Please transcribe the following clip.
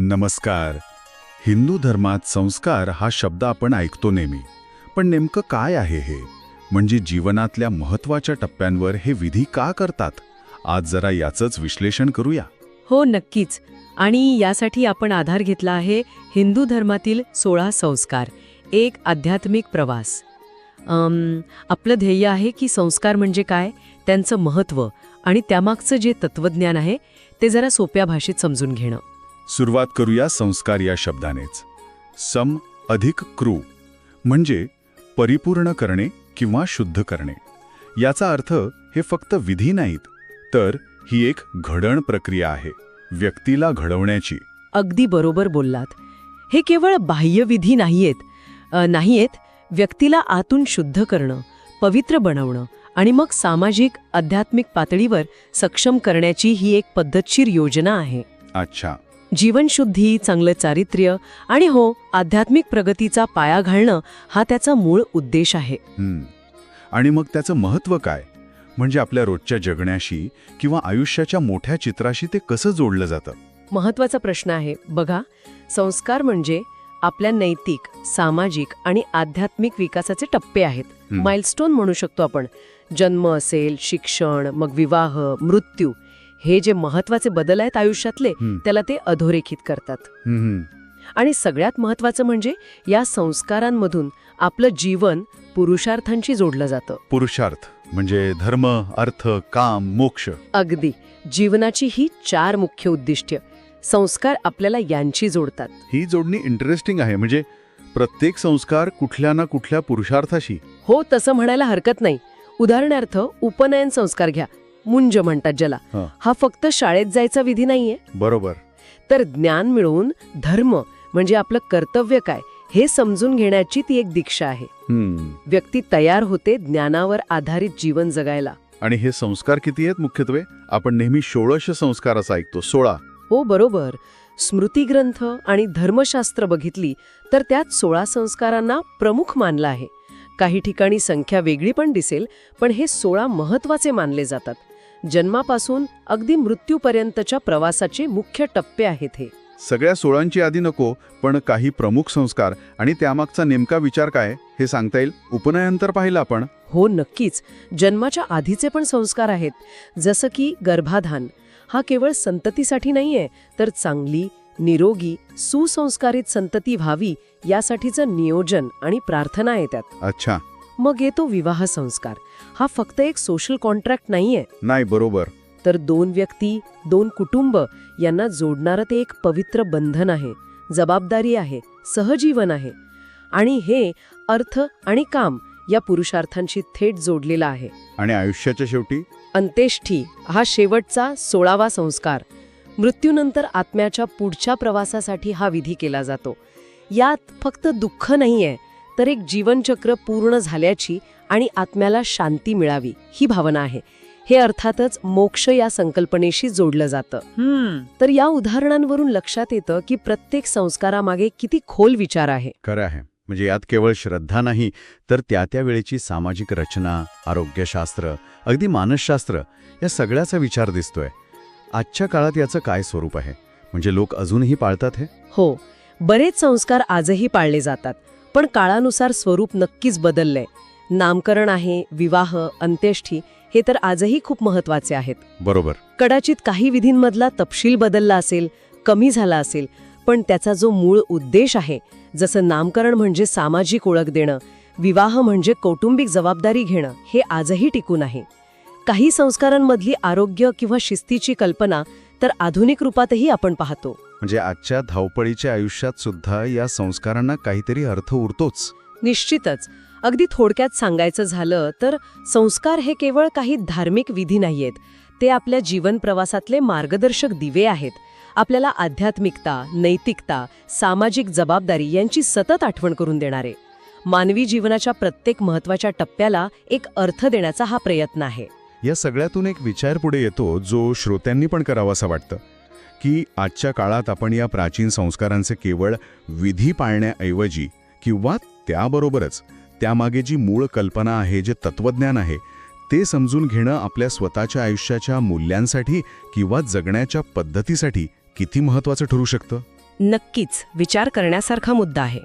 नमस्कार. हिंदू धर्मात संस्कार हा शब्द आपण ऐकतो नेहमी. पण नेमकं काय आहे हे? म्हणजे जीवनातल्या महत्त्वाच्या टप्प्यांवर हे विधी का करतात? आज जरा याचंच विश्लेषण करूया. हो नक्कीच. आणि यासाठी आपण आधार घेतला आहे हिंदू धर्मातील सोळा संस्कार. एक आध्यात्मिक प्रवास. आपलं ध्येय आहे की संस्कार म्हणजे काय त्यांचं महत्त्व आणि त्यामागचं जे तत्वज्ञान आहे ते जरा सोप्या भाषेत समजून घेणं. सुरुवात करूया संस्कार या शब्दानेच. सम अधिक क्रू म्हणजे परिपूर्ण करणे किंवा शुद्ध करणे. याचा अर्थ हे फक्त विधी नाहीत तर ही एक घडण प्रक्रिया आहे व्यक्तीला घडवण्याची. अगदी बरोबर बोललात. हे केवळ बाह्यविधी नाहीयेत. अ, नाहीयेत व्यक्तीला आतून शुद्ध करणं पवित्र बनवणं आणि मग सामाजिक आध्यात्मिक पातळीवर सक्षम करण्याची ही एक पद्धतशीर योजना आहे. अच्छा. जीवनशुद्धी चांगलं चारित्र्य आणि हो आध्यात्मिक प्रगतीचा पाया घालणं हा त्याचा मूळ उद्देश आहे. हं. आणि मग त्याचं महत्त्व काय? म्हणजे आपल्या रोजच्या जगण्याशी किंवा आयुष्याच्या मोठ्या चित्राशी ते कसं जोडलं जातं? महत्त्वाचा प्रश्न आहे. बघा संस्कार म्हणजे आपल्या नैतिक सामाजिक आणि आध्यात्मिक विकासाचे टप्पे आहेत. माइलस्टोन म्हणू शकतो आपण. जन्म असेल शिक्षण मग विवाह मृत्यू हे जे महत्त्वाचे बदल आहेत आयुष्यातले. त्याला ते अधोरेखित करतात. आणि सगळ्यात महत्वाचं म्हणजे या संस्कारांमधून आपलं जीवन पुरुषार्थांशी जोडलं जातं. पुरुषार्थ म्हणजे धर्म अर्थ काम मोक्ष. अगदी. जीवनाची ही चार मुख्य उद्दिष्ट्य संस्कार आपल्याला यांची जोडतात. ही जोडणी इंटरेस्टिंग आहे म्हणजे प्रत्येक संस्कार कुठल्या ना कुठल्या पुरुषार्थाशी. हो तसं म्हणायला हरकत नाही. उदाहरणार्थ उपनयन संस्कार घ्या. मुंज म्हणतात ज्याला. हं. हा फक्त शाळेत जायचा विधी नाहीये. बरोबर. तर ज्ञान मिळवून धर्म म्हणजे आपलं कर्तव्य काय हे समजून घेण्याची ती एक दीक्षा आहे. व्यक्ती तयार होते ज्ञानावर आधारित जीवन जगायला. आणि हे संस्कार किती आहेत मुख्यत्वे? आपण नेहमी षोडश संस्कार असं ऐकतो सोळा. हो बरोबर. स्मृतिग्रंथ आणि धर्मशास्त्र बघितली तर त्यात सोळा संस्कारांना प्रमुख मानलं आहे. काही ठिकाणी संख्या वेगळी पण दिसेल पण हे सोळा महत्त्वाचे मानले जातात. जन्मापासून अगदी मृत्यूपर्यंतच्या प्रवासाचे मुख्य टप्पे आहेत हे. सगळ्या सोळांची यादी नको पण काही प्रमुख संस्कार आणि त्यामागचा नेमका विचार काय हे सांगता येईल? उपनयन तर पाहिलं आपण. हो नक्कीच. जन्माच्या आधीचे पण संस्कार आहेत. जसं की गर्भाधान. हा केवळ संततीसाठी नाहीये तर चांगली निरोगी सुसंस्कारित संतती व्हावी यासाठीचं नियोजन आणि प्रार्थना येतात अच्छा. मग येतो विवाह संस्कार. हा फक्त एक सोशल कॉन्ट्रॅक्ट नाहीये. नाही बरोबर. तर दोन व्यक्ती दोन कुटुंब यांना जोडणारं ते एक पवित्र बंधन आहे जबाबदारी आहे सहजीवन आहे. आणि हे अर्थ आणि काम या पुरुषार्थांशी थेट जोडलेलं आहे. आणि आयुष्याच्या शेवटी? अंत्येष्ठी हा शेवटचा सोळावा संस्कार. मृत्यूनंतर आत्म्याच्या पुढच्या प्रवासासाठी हा विधी केला जातो. यात फक्त दुःख नाहीये तर एक जीवनचक्र पूर्ण झाल्याची आणि आत्म्याला शांती मिळावी ही भावना आहे. हे अर्थातच मोक्ष या संकल्पनेशी जोडलं जातं. तर या उदाहरणांवरून लक्षात येतं की प्रत्येक संस्कारामागे किती खोल विचार आहे. खरं आहे. म्हणजे यात केवळ श्रद्धा नाही तर त्या त्या वेळेची सामाजिक रचना आरोग्यशास्त्र अगदी मानसशास्त्र या सगळ्याचा विचार दिसतोय. आजच्या काळात याचं काय स्वरूप आहे? म्हणजे लोक अजूनही पाळतात हे? हो. बरेच संस्कार आजही पाळले जातात पण काळानुसार स्वरूप नक्कीच बदललंय. नामकरण आहे विवाह अंत्येष्ठी हे तर आजही खूप महत्त्वाचे आहेत. बरोबर. कदाचित काही विधींमधला तपशील बदलला असेल कमी झाला असेल पण त्याचा जो मूळ उद्देश आहे जसं नामकरण म्हणजे सामाजिक ओळख देणं विवाह म्हणजे कौटुंबिक जबाबदारी घेणं हे आजही टिकून आहे. काही संस्कारांमधली आरोग्य किंवा शिस्तीची कल्पना तर आधुनिक रूपातही आपण पाहतो. म्हणजे आजच्या धावपळीच्या आयुष्यात सुद्धा या संस्कारांना काहीतरी अर्थ उरतोच. निश्चितच. अगदी थोडक्यात सांगायचं झालं तर संस्कार हे केवळ काही धार्मिक विधी नाहीयेत. ते आपल्या जीवन प्रवासातले मार्गदर्शक दिवे आहेत. आपल्याला आध्यात्मिकता नैतिकता सामाजिक जबाबदारी यांची सतत आठवण करून देणारे. मानवी जीवनाच्या प्रत्येक महत्त्वाच्या टप्प्याला एक अर्थ देण्याचा हा प्रयत्न आहे. या सगळ्यातून एक विचार पुढे येतो जो श्रोत्यांनी पण करावासा वाटतं की आजच्या काळात आपण या प्राचीन संस्कारांचे केवळ विधी पाळण्याऐवजी किंवा त्याबरोबरच त्यामागे जी मूळ कल्पना आहे जे तत्वज्ञान आहे ते समजून घेणं आपल्या स्वतःच्या आयुष्याच्या मूल्यांसाठी किंवा जगण्याच्या पद्धतीसाठी किती महत्वाचं ठरू शकतं? नक्कीच. विचार करण्यासारखा मुद्दा आहे.